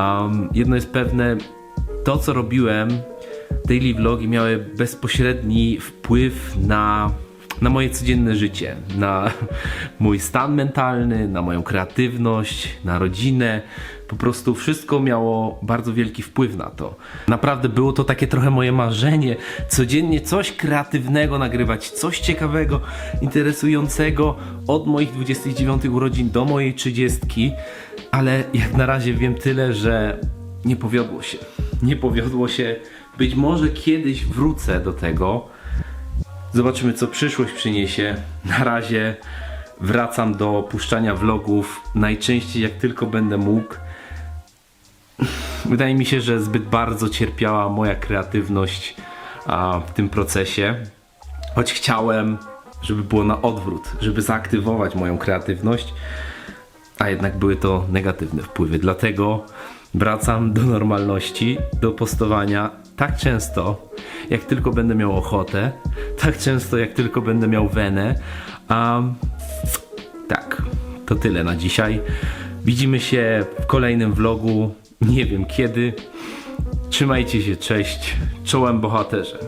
Um, jedno jest pewne, to co robiłem, daily vlogi miały bezpośredni wpływ na, na moje codzienne życie, na mój stan mentalny, na moją kreatywność, na rodzinę. Po prostu wszystko miało bardzo wielki wpływ na to. Naprawdę było to takie trochę moje marzenie, codziennie coś kreatywnego nagrywać, coś ciekawego, interesującego od moich 29 urodzin do mojej 30, ale jak na razie wiem tyle, że nie powiodło się. Nie powiodło się. Być może kiedyś wrócę do tego. Zobaczymy, co przyszłość przyniesie. Na razie wracam do puszczania vlogów najczęściej, jak tylko będę mógł. Wydaje mi się, że zbyt bardzo cierpiała moja kreatywność a, w tym procesie. Choć chciałem, żeby było na odwrót, żeby zaaktywować moją kreatywność, a jednak były to negatywne wpływy. Dlatego wracam do normalności, do postowania tak często, jak tylko będę miał ochotę, tak często, jak tylko będę miał wenę. A tak, to tyle na dzisiaj. Widzimy się w kolejnym vlogu. Nie wiem kiedy. Trzymajcie się, cześć. Czołem bohaterze.